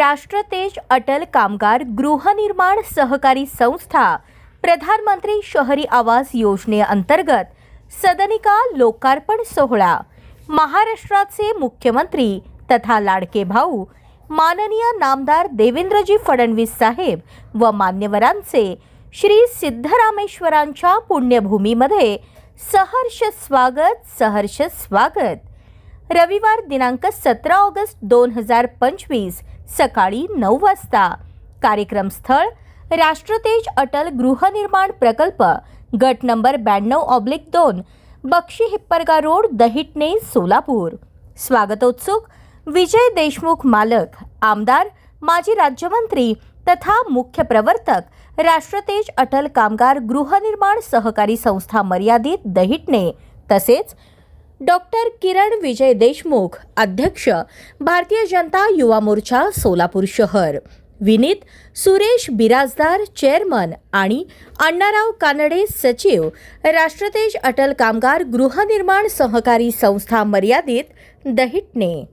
राष्ट्रतेज अटल कामगार गृहनिर्माण सहकारी संस्था प्रधानमंत्री शहरी आवास योजनेअंतर्गत सदनिका लोकार्पण सोहळा महाराष्ट्राचे मुख्यमंत्री तथा लाडके भाऊ माननीय नामदार देवेंद्रजी फडणवीस साहेब व मान्यवरांचे श्री सिद्धरामेश्वरांच्या पुण्यभूमीमध्ये सहर्ष स्वागत सहर्ष स्वागत. रविवार दिनांक सतरा ऑगस्ट दोन हजार पंचवीस सकाळी नऊ वाजता. कार्यक्रम स्थळ राष्ट्रतेज अटल गृहनिर्माण प्रकल्प गट नंबर ब्याण्णव ऑब्लिक दोन बक्षी हिप्परगा रोड दहिटणे सोलापूर. स्वागतोत्सुक विजय देशमुख मालक आमदार माजी राज्यमंत्री तथा मुख्य प्रवर्तक राष्ट्रतेज अटल कामगार गृहनिर्माण सहकारी संस्था मर्यादित दहिटणे तसेच डॉक्टर किरण विजय देशमुख अध्यक्ष भारतीय जनता युवा मोर्चा सोलापूर शहर. विनीत सुरेश बिराजदार चेअरमन आणि अण्णाराव कानडे सचिव राष्ट्रतेज अटल कामगार गृहनिर्माण सहकारी संस्था मर्यादित दहिटणे.